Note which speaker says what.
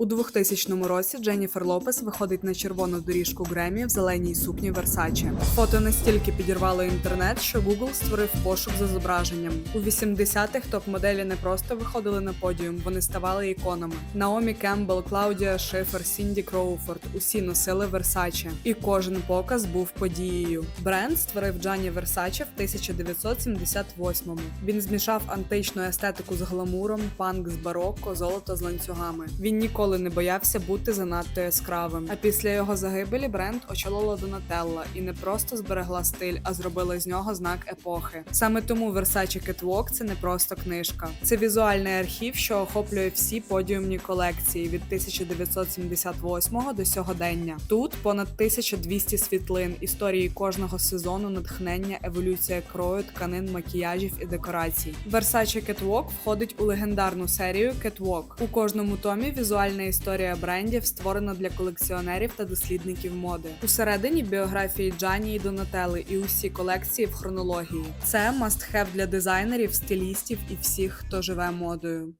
Speaker 1: У 2000 році Дженніфер Лопес виходить на червону доріжку Гремі в зеленій сукні Versace. Фото настільки підірвало інтернет, що Google створив пошук за зображенням. У 80-х топ-моделі не просто виходили на подіум, вони ставали іконами. Наомі Кембл, Клаудія Шифер, Сінді Кроуфорд усі носили Versace. І кожен показ був подією. Бренд створив Джанні Versace в 1978-му. Він змішав античну естетику з гламуром, панк з барокко, золото з ланцюгами. Він ніколи не боявся бути занадто яскравим. А після його загибелі бренд очолила Донателла і не просто зберегла стиль, а зробила з нього знак епохи. Саме тому Versace Catwalk – це не просто книжка, це візуальний архів, що охоплює всі подіумні колекції від 1978 до сьогодення. Тут понад 1200 світлин, історії кожного сезону, натхнення, еволюція крою, тканин, макіяжів і декорацій. Versace Catwalk входить у легендарну серію Catwalk. У кожному томі візуальна історія брендів створена для колекціонерів та дослідників моди. Усередині біографії Джані і Донателли і усі колекції в хронології. Це must-have для дизайнерів, стилістів і всіх, хто живе модою.